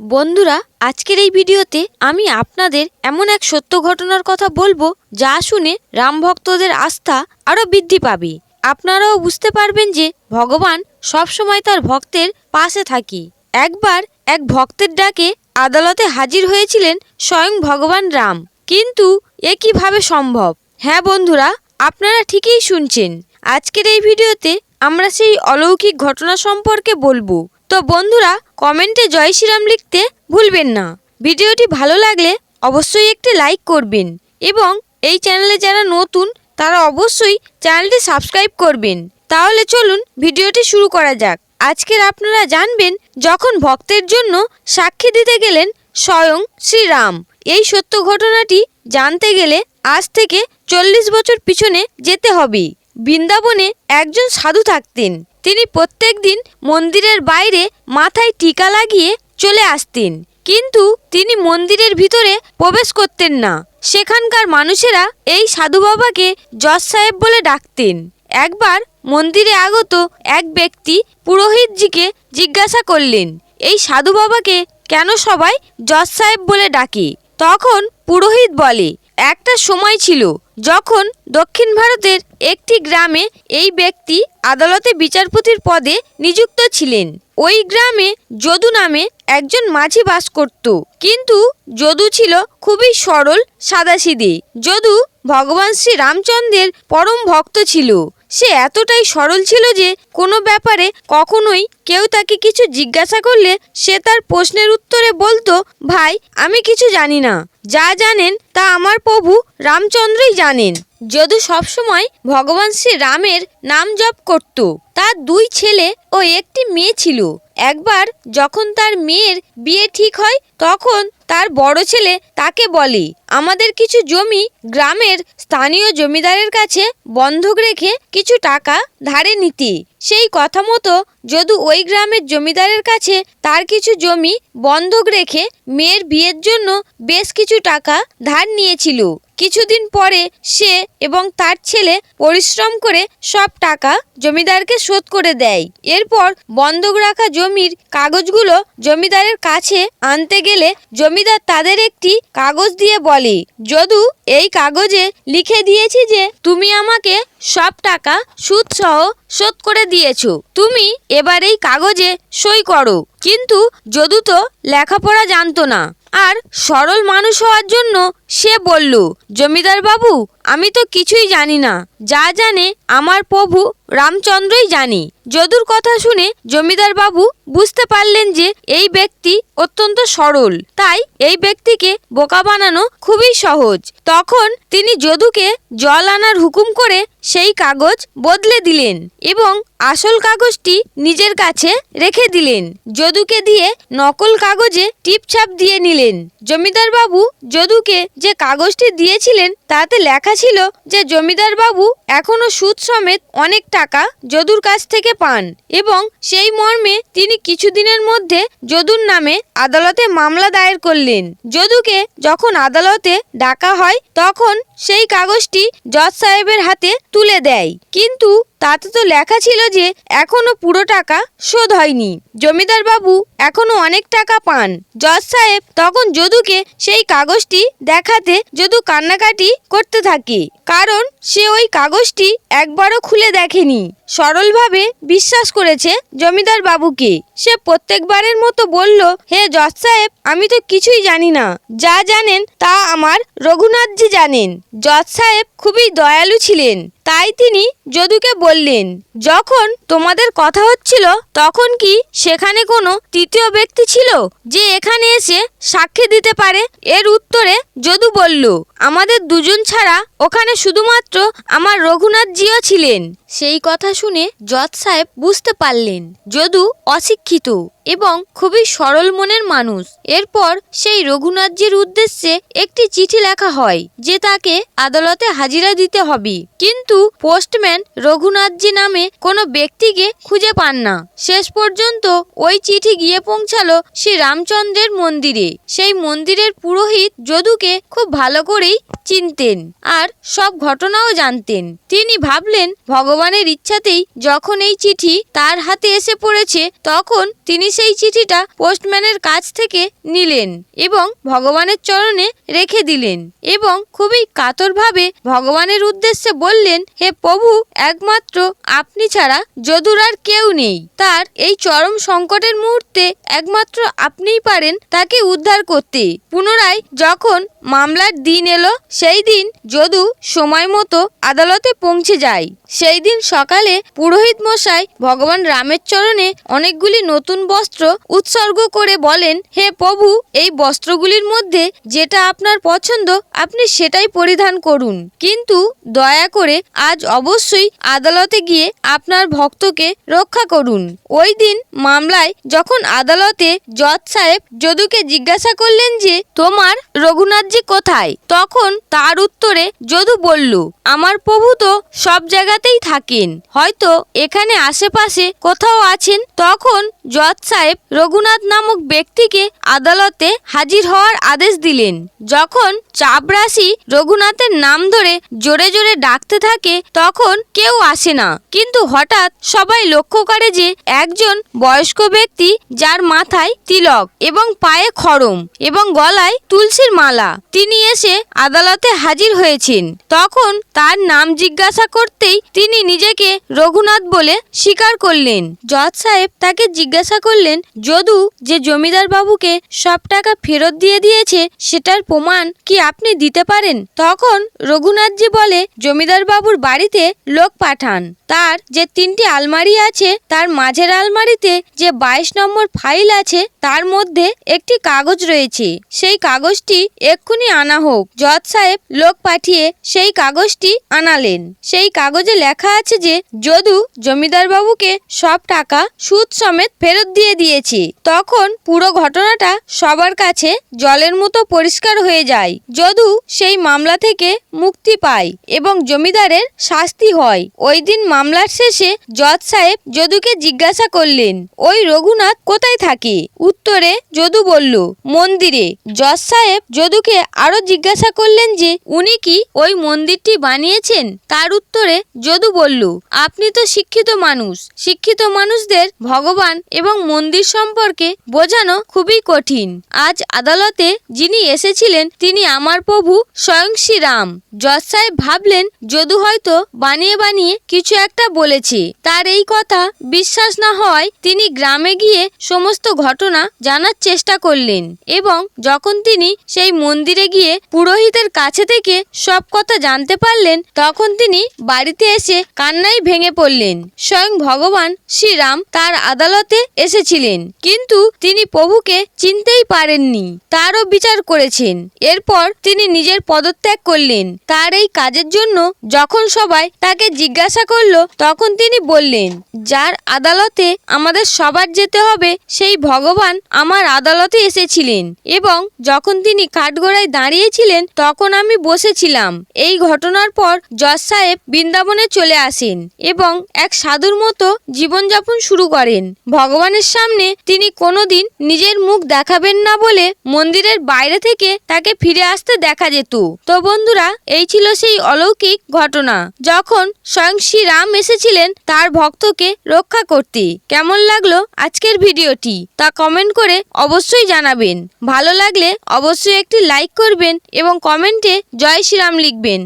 বন্ধুরা, আজকের এই ভিডিওতে আমি আপনাদের এমন এক সত্য ঘটনার কথা বলব যা শুনে রাম ভক্তদের আস্থা আরও বৃদ্ধি পাবে। আপনারাও বুঝতে পারবেন যে ভগবান সবসময় তার ভক্তের পাশে থাকি। একবার এক ভক্তের ডাকে আদালতে হাজির হয়েছিলেন স্বয়ং ভগবান রাম। কিন্তু এ কীভাবে সম্ভব? হ্যাঁ বন্ধুরা, আপনারা ঠিকই শুনছেন। আজকের এই ভিডিওতে আমরা সেই অলৌকিক ঘটনা সম্পর্কে বলব। তো বন্ধুরা কমেন্টে জয় শ্রীরাম লিখতে ভুলবেন না। ভিডিওটি ভালো লাগলে অবশ্যই একটি লাইক করবেন এবং এই চ্যানেলে যারা নতুন, তারা অবশ্যই চ্যানেলটি সাবস্ক্রাইব করবেন। তাহলে চলুন ভিডিওটি শুরু করা যাক। আজকের আপনারা জানবেন, যখন ভক্তের জন্য সাক্ষী দিতে গেলেন স্বয়ং শ্রীরাম। এই সত্য ঘটনাটি জানতে গেলে আজ থেকে চল্লিশ বছর পিছনে যেতে হবে। বৃন্দাবনে একজন সাধু থাকতেন। তিনি প্রত্যেক দিন মন্দিরের বাইরে মাথায় টিকা লাগিয়ে চলে আসতেন। কিন্তু তিনি মন্দিরের ভিতরে প্রবেশ করতেন না। সেখানকার মানুষেরা এই সাধু বাবাকে জজ সাহেব বলে ডাকতেন। একবার মন্দিরে আগত এক ব্যক্তি পুরোহিতজিকে জিজ্ঞাসা করলেন, এই সাধু বাবাকে কেন সবাই জজ সাহেব বলে ডাকে? তখন পুরোহিত বলে একটা সময় ছিল যখন দক্ষিণ ভারতের একটি গ্রামে এই ব্যক্তি আদালতে বিচারপতির পদে নিযুক্ত ছিলেন। ওই গ্রামে যদু নামে একজন মাঝি বাস করত। কিন্তু যদু ছিল খুবই সরল সাদাসিদে যদু ভগবান শ্রী রামচন্দ্রের পরম ভক্ত ছিল। সে এতটাই সরল ছিল যে কোনো ব্যাপারে কখনোই কেউ তাকে কিছু জিজ্ঞাসা করলে সে তার প্রশ্নের উত্তরে বলতো, ভাই, আমি কিছু জানি না। যা জানেন তা আমার প্রভু রামচন্দ্রই জানেন। যদু সবসময় ভগবান শ্রী রামের নাম জপ করত। তার দুই ছেলে ও একটি মেয়ে ছিল। একবার যখন তার মেয়ের বিয়ে ঠিক হয়, তখন তার বড় ছেলে তাকে বলে, আমাদের কিছু জমি গ্রামের স্থানীয় জমিদারের কাছে বন্ধক রেখে কিছু টাকা ধারে নিতে। সেই কথা মতো যদু ওই গ্রামের জমিদারের কাছে তার কিছু জমি বন্ধক রেখে মেয়ের বিয়ের জন্য বেশ কিছু টাকা ধার নিয়েছিল। কিছুদিন পরে সে এবং তার ছেলে পরিশ্রম করে সব টাকা জমিদারকে শোধ করে দেয়। এরপর বন্ধক রাখা জমির কাগজগুলো জমিদারের কাছে আনতে গেলে জমিদার তাদের একটি কাগজ দিয়ে বলে, যদু, এই কাগজে লিখে দিয়েছি যে তুমি আমাকে সব টাকা সুদ সহ শোধ করে দিয়েছ। তুমি এবার এই কাগজে সই করো। কিন্তু যদু তো লেখাপড়া জানতো না। আর সরল মানুষ হওয়ার জন্য সে বলল, জমিদার বাবু আমি তো কিছুই জানি না। যা জানে আমার প্রভু রামচন্দ্রই জানি। যদুর কথা শুনে জমিদার বাবু বুঝতে পারলেন যে এই ব্যক্তি অত্যন্ত সরল। তাই এই ব্যক্তিকে বোকা বানানো খুবই সহজ। তখন তিনি যদুকে জল আনার হুকুম করে সেই কাগজ বদলে দিলেন এবং আসল কাগজটি নিজের কাছে রেখে দিলেন। যদুকে দিয়ে নকল কাগজে টিপছাপ দিয়ে নিলেন। জমিদার বাবু যদুকে যে কাগজটি দিয়েছিলেন তাতে লেখা ছিল যে জমিদার বাবু এখনও সুদ সমেত অনেক টাকা যদুর কাছ থেকে পান এবং সেই মর্মে তিনি কিছুদিনের মধ্যে যদুর নামে আদালতে মামলা দায়ের করলেন। যদুকে যখন আদালতে ডাকা হয়, তখন সেই কাগজটি জজ সাহেবের হাতে তুলে দেয়। কিন্তু তাতে তো লেখা ছিল যে এখনও পুরো টাকা শোধ হয়নি। জমিদার বাবু এখনও অনেক টাকা পান। জজ সাহেব তখন যদুকে সেই কাগজটি দেখাতে যদু কান্নাকাটি করতে থাকে, কারণ সে ওই কাগজটি একবারও খুলে দেখেনি। সরলভাবে বিশ্বাস করেছে জমিদার বাবুকে। সে প্রত্যেকবারের মতো বলল, হে জজ সাহেব, আমি তো কিছুই জানি না। যা জানেন তা আমার রঘুনাথজি জানেন। জজ সাহেব খুবই দয়ালু ছিলেন। তাই তিনি যদুকে বললেন, যখন তোমাদের কথা হচ্ছিল, তখন কি সেখানে কোনো তৃতীয় ব্যক্তি ছিল যে এখানে এসে সাক্ষী দিতে পারে? এর উত্তরে যদু বলল, আমাদের দুজন ছাড়া ওখানে শুধুমাত্র আমার রঘুনাথজিও ছিলেন। সেই কথা শুনে জজ সাহেব বুঝতে পারলেন, যদু অশিক্ষিত এবং খুবই সরল মনের মানুষ। এরপর সেই রঘুনাথজির উদ্দেশ্যে একটি চিঠি লেখা হয়, যে তাকে আদালতে হাজিরা দিতে হবে। কিন্তু পোস্টম্যান রঘুনাথজি নামে কোনো ব্যক্তিকে খুঁজে পান না। শেষ পর্যন্ত ওই চিঠি গিয়ে পৌঁছালো শ্রী রামচন্দ্রের মন্দিরে। সেই মন্দিরের পুরোহিত যদুকে খুব ভালো করেই চিনতেন আর সব ঘটনাও জানতেন। তিনি ভাবলেন, ভগবানের ইচ্ছাতেই যখন এই চিঠি তার হাতে এসে পড়েছে, তখন তিনি সেই চিঠিটা পোস্টম্যানের কাছ থেকে নিলেন এবং ভগবানের চরণে রেখে দিলেন এবং খুবই কাতরভাবে ভগবানের উদ্দেশ্যে বললেন হে প্রভু, একমাত্র আপনি ছাড়া যদুর আর কেউ নেই। তার এই চরম সংকটের মুহূর্তে একমাত্র আপনিই পারেন তাকে উদ্ধার করতে। পুনরায় যখন মামলার দিন এলো, সেই দিন যদু সময় মতো আদালতে পৌঁছে যায়। সেই দিন সকালে পুরোহিত মশাই ভগবান রামের চরণে অনেকগুলি নতুন বস্ত্র উৎসর্গ করে বলেন, হে প্রভু, এই বস্ত্রগুলির মধ্যে যেটা আপনার পছন্দ, আপনি সেটাই পরিধান করুন। কিন্তু দয়া করে আজ অবশ্যই আদালতে গিয়ে আপনার ভক্তকে রক্ষা করুন। ওই দিন মামলায় যখন আদালতে জজ সাহেব যদুকে জিজ্ঞাসা করলেন যে, তোমার রঘুনাথজি কোথায়? তখন তার উত্তরে যদু বলল, আমার প্রভু তো সব জায়গাতেই থাকেন। হয়তো এখানে আশেপাশে কোথাও আছেন, তখন জজ সাহেব রঘুনাথ নামক ব্যক্তিকে আদালতে হাজির হওয়ার আদেশ দিলেন। যখন চাপরাশি রঘুনাথের নাম ধরে জোরে জোরে ডাকতে থাকে, তখন কেউ আসে না। কিন্তু হঠাৎ সবাই লক্ষ্য করে যে একজন বয়স্ক ব্যক্তি যার মাথায় তিলক এবং পায়ে খড়ম এবং গলায় তুলসীর মালা। তিনি এসে আদালতে হাজির হয়েছেন। তখন তার নাম জিজ্ঞাসা করতেই তিনি নিজেকে রঘুনাথ বলে স্বীকার করলেন। জজ সাহেব তাকে জিজ্ঞাসা করলেন, যদু, যে জমিদার বাবুকে সব টাকা ফেরত দিয়ে দিয়েছে, সেটার প্রমাণ কি আপনি দিতে পারেন? তখন রঘুনাথজি বলে, জমিদার বাবুর বাড়িতে লোক পাঠান। তার যে তিনটি আলমারি আছে, তার মাঝের আলমারিতে যে বাইশ নম্বর ফাইল আছে, তার মধ্যে একটি কাগজ রয়েছে। সেই কাগজটি এক্ষুনি আনা হোক। জজ সাহেব লোক পাঠিয়ে সেই কাগজটি আনালেন। সেই কাগজে লেখা আছে যে, যদু জমিদার বাবুকে সব টাকা সুদ সমেত ফেরত দিয়ে দিয়েছে। তখন পুরো ঘটনাটা সবার কাছে জলের মতো পরিষ্কার হয়ে যায়। যদু সেই মামলা থেকে মুক্তি পায় এবং জমিদারের শাস্তি হয়। ওই দিন মামলার শেষে জজ সাহেব যদুকে জিজ্ঞাসা করলেন, ওই রঘুনাথ কোথায় থাকে? উত্তরে যদু বলল, মন্দিরে। জজ সাহেব যদুকে আরও জিজ্ঞাসা করলেন যে, উনি কি ওই মন্দিরটি বানিয়েছেন? তার উত্তরে যদু বলল, আপনি তো শিক্ষিত মানুষ। শিক্ষিত মানুষদের ভগবান এবং মন্দির সম্পর্কে বোঝানো খুবই কঠিন। আজ আদালতে যিনি এসেছিলেন, তিনি আমার প্রভু স্বয়ং শ্রীরাম। জজ সাহেব ভাবলেন, যদু হয়তো বানিয়ে বানিয়ে কিছু একটা বলেছে। তার এই কথা বিশ্বাস না হওয়ায় তিনি গ্রামে গিয়ে সমস্ত ঘটনা জানার চেষ্টা করলেন এবং যখন তিনি সেই মন্দিরে গিয়ে পুরোহিতের কাছে থেকে সব কথা জানতে পারলেন, তখন তিনি বাড়িতে এসে কান্নায় ভেঙে পড়লেন। স্বয়ং ভগবান শ্রীরাম তার আদালতে এসেছিলেন, কিন্তু তিনি প্রভুকে চিনতেই পারেননি। তারও বিচার করেছেন। এরপর তিনি নিজের পদত্যাগ করলেন। তার এই কাজের জন্য যখন সবাই তাকে জিজ্ঞাসা করল তখন তিনি বললেন, যার আদালতে আমাদের সবার যেতে হবে, সেই ভগবান আমার আদালতে এসেছিলেন এবং যখন তিনি কাঠগড়ায় দাঁড়িয়েছিলেন, তখন আমি বসেছিলাম। এই ঘটনার পর জজ সাহেব বৃন্দাবনে চলে আসেন এবং এক সাধুর মতো জীবনযাপন শুরু করেন। ভগবানের সামনে তিনি কোনোদিন নিজের মুখ দেখাবেন না বলে মন্দিরের বাইরে থেকে তাকে ফিরে আসতে দেখা যেত। তো বন্ধুরা, এই ছিল সেই অলৌকিক ঘটনা। যখন স্বয়ং শ্রী রাম এসেছিলেন তার ভক্তকে রক্ষা করতে। কেমন লাগল আজকের ভিডিওটি তা কমেন্ট করে অবশ্যই জানাবেন। ভালো লাগলে অবশ্যই একটি লাইক করবেন এবং কমেন্টে জয় শ্রীরাম লিখবেন।